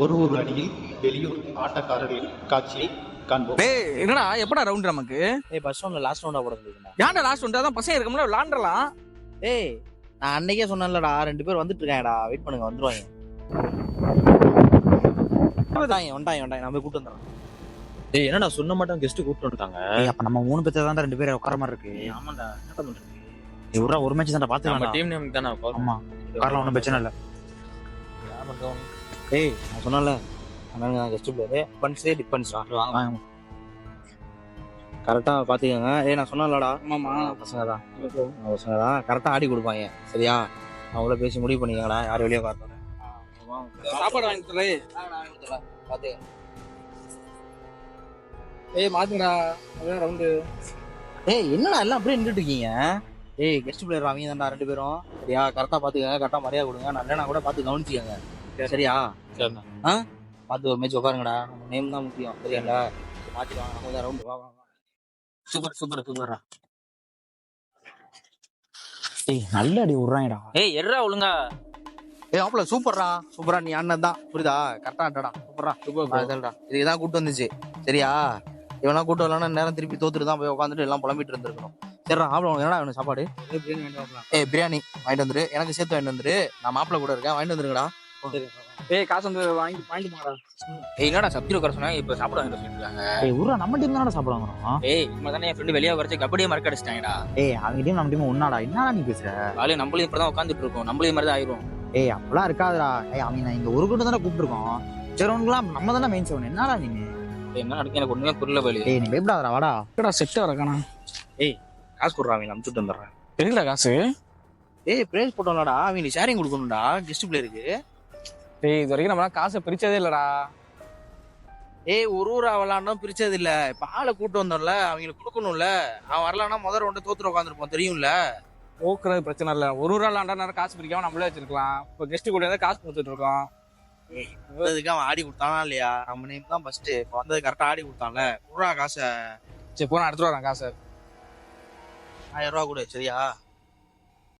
ஒரு ஒரு அடியில் வெளியூர் ஆட்டக்காரர்களின் காட்சியை என்னடா எப்படா ரவுண்ட் நமக்கு? ஏய் ஃபர்ஸ்ட் ரவுண்ட்ல லாஸ்ட் ரவுண்டா போட ஏன்டா லாஸ்ட் ரவுண்ட் அதான் பசங்க இருக்கமுல விளாண்டலாம் ஏய் நான் அன்னைக்கே சொன்னேன்லடா ரெண்டு பேர் வந்துட்டு இருக்காங்கடா. வெயிட் பண்ணுங்க வந்துருவாங்க. வந்தாங்க வந்தாங்க வந்தாங்க நான் போய் கூட்டு வந்துடுறேன். டேய் என்னடா சொன்ன மட்டும் கெஸ்ட் கூப்பிட்டு வந்துட்டாங்க? ஏய் அப்ப நம்ம மூணு தான் ரெண்டு பேரும் உட்கார மாதிரி இருக்கு. ஏய் ஆமாண்டா என்ன பண்றது? ஏய், ஒரு மேட்ச் தான் நம்ம டீம் நேம் தானே ஆமா பிரச்சனை இல்ல. ஏய் நான் சொன்னேன்ல அண்ணா கெஸ்ட் பிளேயர் டிபன்ஸே டிபன்ஸ்டா வாங்க வாங்க. கரெக்டா பாத்துக்கோங்க. ஏய் நான் சொன்னேன்லடா. ஆமாமா பசங்க தான் பசங்க தான் கரெக்டா ஆடி கொடுப்பாங்க சரியா? அவங்கள பேசி முடிவு பண்ணிக்கங்கடா. யார் வெளியே உட்காரணும் சாப்பாடு வாங்கி தரே பாத்து ஏய் மாத்துங்கடா. அதான் ரவுண்டு ஏய் என்னடா எல்லாம் அப்படியே நின்றுட்டு இருக்கீங்க? ஏய் கெஸ்ட் பிளேயர் அவங்க தான்டா ரெண்டு பேரும். சரியா? கரெக்டா பாத்துக்கங்க. கரெக்டா மரியாதை கொடுங்க. நல்ல கூட பார்த்து கவனிச்சுக்கங்க. சரியா? சரிண்ணா. பார்த்து மேட்ச் உட்காருங்கடா. நேம் தான் முக்கியம். சரியாடா? நம்ம தான் ரவுண்டு வா சூப்பர் சூப்பர் சூப்பர்ரா. ஏய் நல்ல அடி விடுறாங்கடா. ஏய் எர்ரா ஒழுங்கா. ஏய் ஆப்ல சூப்பர்ரா. சூப்பரா நீ அண்ணன் தான். புரியுதா? கரெக்டா ஆட்டடா சூப்பரா சூப்பர். இதுக்கு தான் கூட்டு வந்துச்சு. சரியா? இவனா கூட்டு வரலன்னா நேரம் திருப்பி தோத்துட்டு தான் போய் உட்காந்துட்டு எல்லாம் புலம்பிட்டு இருந்திருக்கணும். சரிடா ஆப்ல என்னடா வேணும் சாப்பாடு? ஏய் பிரியாணி வாங்கிட்டு வந்துரு. எனக்கு சேர்த்து வாங்கிட்டு வந்துரு. நான் மாப்பிள்ள கூட இருக்கேன். வாங்கிட்டு வந்துருங்கடா. ஏய் காசு வந்து வாங்கி வாங்கிட்டு போங்கடா. ஏய் என்னடா சப்ஜி உட்கார சொன்னா? இப்ப சாப்பிட வாங்கிட்டு சொல்லிருக்காங்க ஏய் நம்ம டீம் தானடா சாப்பிடுவாங்க ஏய் இவங்க தானே என் ஃப்ரெண்டு வெளியே வரைச்சு கபடியே மறக்க அடிச்சிட்டாங்கடா. ஏய் அவங்க டீம் நம்ம டீம் ஒன்னாடா? என்னடா நீ பேசுற? காலையில் நம்மளும் இப்படி தான் உட்காந்துட்டு இருக்கோம். நம்மளும் மாதிரி தான் ஆயிரும் ஏய் அப்பெல்லாம் இருக்காதுடா. ஏய் அவங்க நான் இந்த ஒரு கூட்டம் தானே கூப்பிட்டுருக்கோம். சரி உனக்குலாம் நம்ம தானே மெயின் செவன் என்னடா நீ? என்ன நடக்கும் எனக்கு ஒண்ணுமே புரியல பலி ஏய் நீ பயப்படாதடா வாடா. செட் வரக்கானா காசு கொடுறாங்க அவங்க அமுச்சுட்டு வந்துடுறேன் தெரியல காசு. ஏய் பிரைஸ் போட்டோம்லடா அவங்க ஷேரிங் கொடுக்கணும்டா கெஸ்ட் பிளேயருக்கு டேய் இது வரைக்கும் நம்மளால காசை பிரிச்சதே இல்லடா. ஏய் ஒரு ஊரா விளாண்டோம் பிரிச்சது இல்ல இப்ப ஆளை கூட்டு வந்தோம்ல அவங்களுக்கு கொடுக்கணும்ல. அவன் வரலன்னா முதல் ரெண்டு தோத்துட்டு உட்காந்துருப்போம் தெரியும்ல? போக்குறது பிரச்சனை இல்ல. ஒரு ஆள் நேரம் காசு பிரிக்காம நம்மளே வச்சிருக்கலாம். இப்போ கெஸ்ட் கூட இருந்தா காசு கொடுத்துட்டு இருக்கோம். வந்ததுக்கு அவன் ஆடி கொடுத்தானா இல்லையா? நம்ம நேம் தான் ஃபர்ஸ்ட் இப்போ வந்தது கரெக்டா ஆடி கொடுத்தான்ல. குடுறா காசை. சரி போனா எடுத்துட்டு வரேன் காசை. ஆயிரம் ரூபா கொடு சரியா?